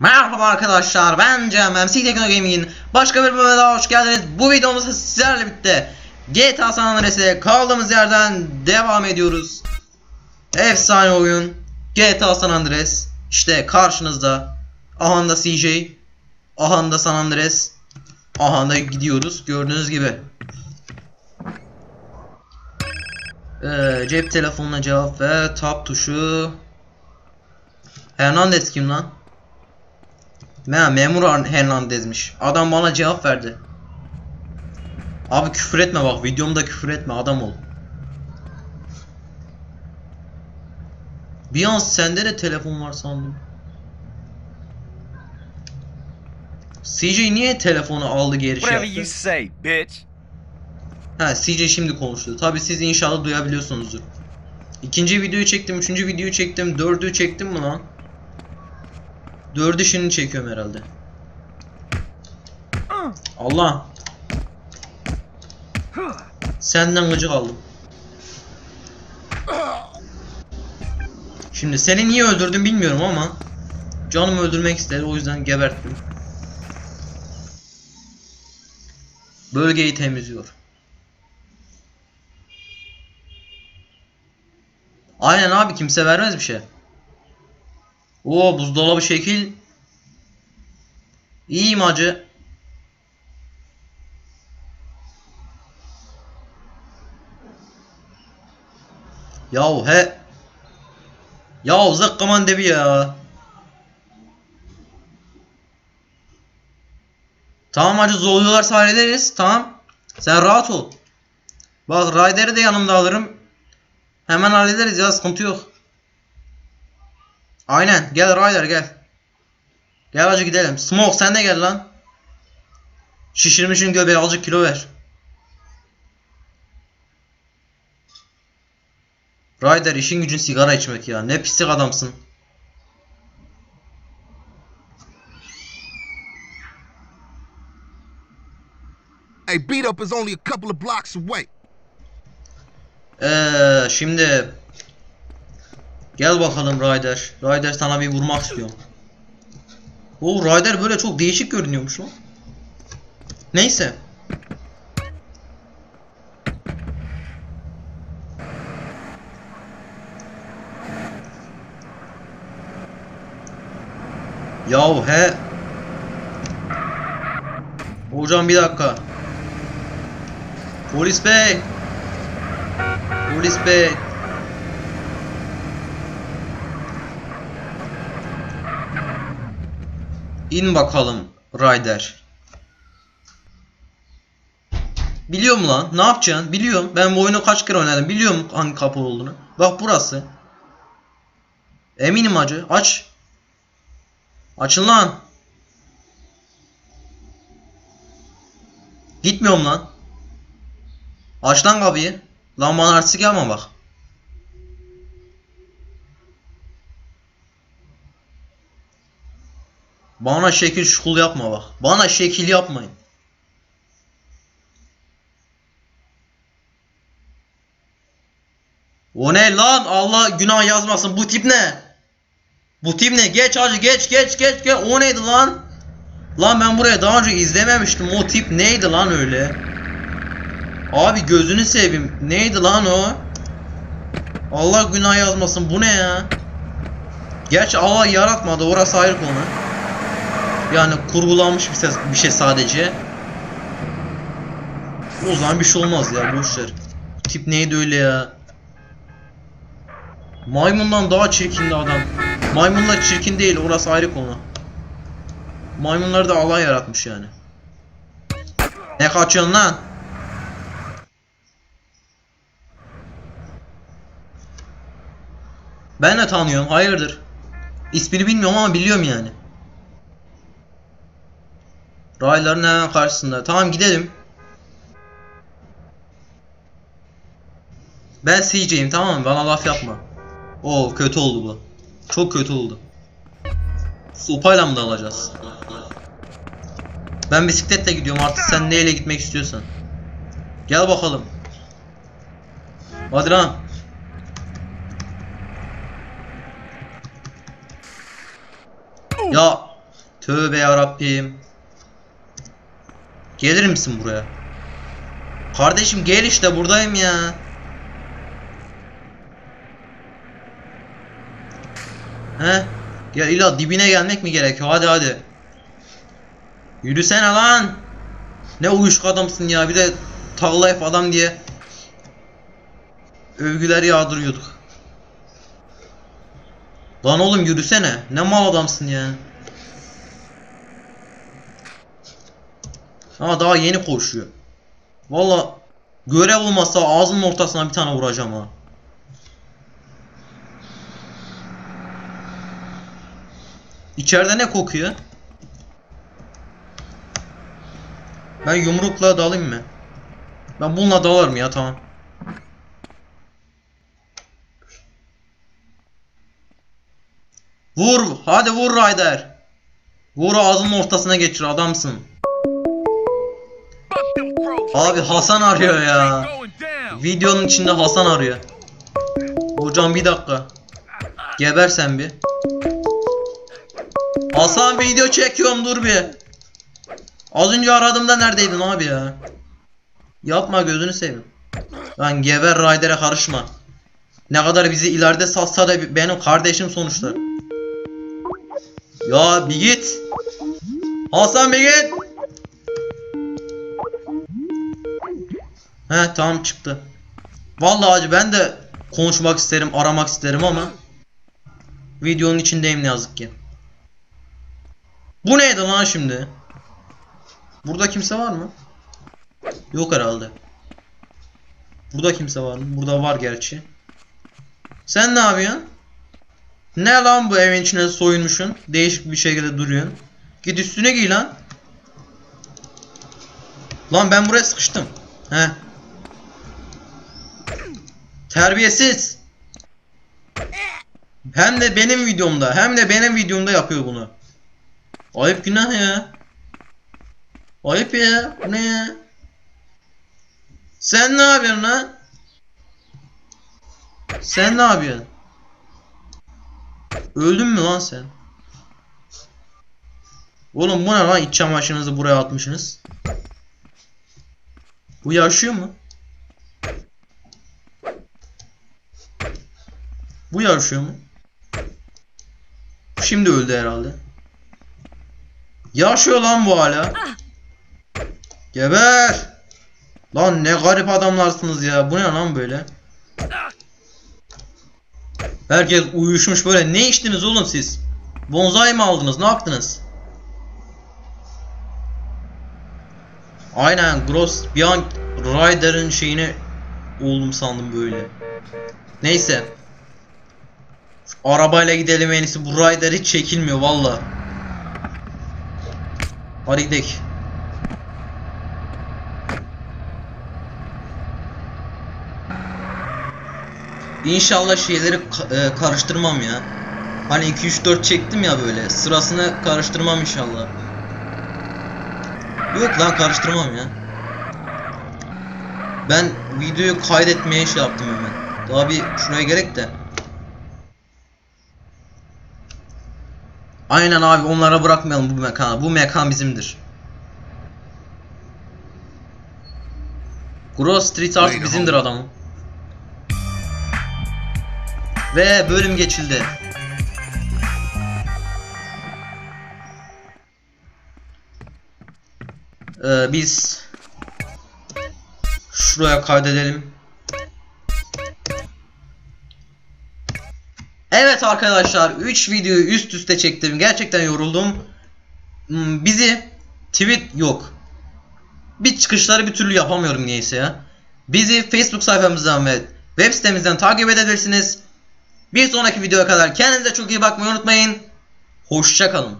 Merhaba arkadaşlar ben Cem MC Tekno başka bir bölümüne daha hoş geldiniz. Bu videomuzda sizlerle birlikte GTA San Andreas'e kaldığımız yerden devam ediyoruz. Efsane oyun GTA San Andreas işte karşınızda Ahanda CJ Ahanda San Andreas Ahanda gidiyoruz gördüğünüz gibi. Ee, cep telefonuna cevap ver tab tuşu Hernandez kim lan? Me memur Hernandez'miş. Adam bana cevap verdi. Abi küfür etme bak videomda küfür etme adam ol. Bir an sende de telefon var sandım. CJ niye telefonu aldı geri şey Whatever yaptı? you say, bitch. Ha CJ şimdi konuştu. Tabi siz inşallah duyabiliyorsunuzdur. İkinci videoyu çektim, üçüncü videoyu çektim, dördü çektim mi lan? Dördü şimdi çekiyorum herhalde. Allah. Senden gıcık aldım. Şimdi seni niye öldürdüm bilmiyorum ama canımı öldürmek istedi o yüzden geberttim. Bölgeyi temizliyor. Aynen abi kimse vermez bir şey. Oo buzdolabı şekil. İyiyim acı. Yahu he. Yahu zıkkıman debi ya. Tamam hacı zorluyorlarsa hallederiz. Tamam. Sen rahat ol. Bak Ryder'i de yanımda alırım. Hemen hallederiz ya sıkıntı yok. Aynen gel Ryder gel. Gel hacı gidelim. Smoke sen de gel lan. Şişirmişin göbeği azıcık kilo ver. Ryder işin gücün sigara içmek ya. Ne pislik adamsın. Hey, beat up is only a couple of blocks away. Eee şimdi Gel bakalım Ryder. Ryder sana bir vurmak istiyorum. O Ryder böyle çok değişik görünüyormuş lan. Neyse. Yahu he. Hocam bir dakika. Polis bey. Polis bey. İn bakalım Ryder. Biliyorum lan. Ne yapacaksın? Biliyorum. Ben bu oyunu kaç kere oynadım. Biliyorum hangi kapı olduğunu. Bak burası. Eminim acı. Aç. Açın lan. Gitmiyorum lan. Aç lan kapıyı. Lan bana artistik yapma bak. Bana şekil şukul yapma bak. Bana şekil yapmayın. O ne lan? Allah günah yazmasın. Bu tip ne? Bu tip ne? Geç hacı geç geç geç geç. O neydi lan? Lan ben buraya daha önce izlememiştim. O tip neydi lan öyle? Abi gözünü seveyim. Neydi lan o? Allah günah yazmasın. Bu ne ya? Gerçi Allah yaratmadı. Orası ayrı konu. Yani kurgulanmış bir, ses, bir şey sadece. O zaman bir şey olmaz ya boşver. Tip neydi öyle ya? Maymundan daha çirkindi adam. Maymunlar çirkin değil orası ayrı konu. Maymunları da Allah yaratmış yani. Ne kaçıyorsun lan? Ben de tanıyorum hayırdır. İsmini bilmiyorum ama biliyorum yani. Rayların hemen karşısında. Tamam gidelim. Ben CJ'yim tamam mı? Bana laf yapma. Oo kötü oldu bu. Çok kötü oldu. Sopayla mı dalacağız? Ben bisikletle gidiyorum artık sen neyle gitmek istiyorsan. Gel bakalım. Hadi lan. Ya Tövbe yarabbim. Gelir misin buraya? Kardeşim gel işte buradayım ya. He? Gel illa dibine gelmek mi gerekiyor? Hadi hadi. Yürüsene lan. Ne uyuşuk adamsın ya. Bir de taglayıp adam diye övgüler yağdırıyorduk. Lan oğlum yürüsene. Ne mal adamsın ya. Ama daha yeni koşuyor. Valla görev olmasa ağzının ortasına bir tane vuracağım ha. İçeride ne kokuyor? Ben yumrukla dalayım mı? Ben bununla dalarım ya tamam. Vur, hadi vur Ryder. Vur ağzının ortasına geçir adamsın. Abi Hasan arıyor ya. Videonun içinde Hasan arıyor. Hocam bir dakika. Geber sen bir. Hasan video çekiyorum dur bir. Az önce aradığımda neredeydin abi ya? Yapma gözünü seveyim. Lan geber Ryder'e karışma. Ne kadar bizi ileride satsa da benim kardeşim sonuçta. Ya bir git. Hasan bir git. He tamam çıktı. Vallahi acı ben de konuşmak isterim, aramak isterim ama videonun içindeyim ne yazık ki. Bu neydi lan şimdi? Burada kimse var mı? Yok herhalde. Burada kimse var mı? Burada var gerçi. Sen ne yapıyorsun? Ne lan bu evin içine soyunmuşsun? Değişik bir şekilde duruyorsun. Git üstüne giy lan. Lan ben buraya sıkıştım. He. Terbiyesiz. Hem de benim videomda, hem de benim videomda yapıyor bunu. Ayıp günah ya. Ayıp ya. Bu ne ya? Sen ne yapıyorsun lan? Sen ne yapıyorsun? Öldün mü lan sen? Oğlum bu ne lan iç çamaşırınızı buraya atmışsınız? Bu yaşıyor mu? Bu yaşıyor mu? Şimdi öldü herhalde. Yaşıyor lan bu hala. Geber. Lan ne garip adamlarsınız ya. Bu ne lan böyle? Herkes uyuşmuş böyle. Ne içtiniz oğlum siz? Bonzai mi aldınız? Ne yaptınız? Aynen Gross bir an Ryder'ın şeyine oldum sandım böyle. Neyse. Arabayla gidelim en iyisi. Bu Ryder hiç çekilmiyor valla. Hadi gidelim. İnşallah şeyleri e, karıştırmam ya. Hani 2 3 4 çektim ya böyle. Sırasını karıştırmam inşallah. Yok lan karıştırmam ya. Ben videoyu kaydetmeye şey yaptım hemen. Daha bir şuraya gerek de. Aynen abi onlara bırakmayalım bu mekanı. Bu mekan bizimdir. Gross Street artık bizimdir adamım. Ve bölüm geçildi. Ee, biz şuraya kaydedelim. Evet arkadaşlar 3 videoyu üst üste çektim. Gerçekten yoruldum. Hmm, Bizi tweet yok. Bir çıkışları bir türlü yapamıyorum niyeyse ya. Bizi Facebook sayfamızdan ve web sitemizden takip edebilirsiniz. Bir sonraki videoya kadar kendinize çok iyi bakmayı unutmayın. Hoşçakalın.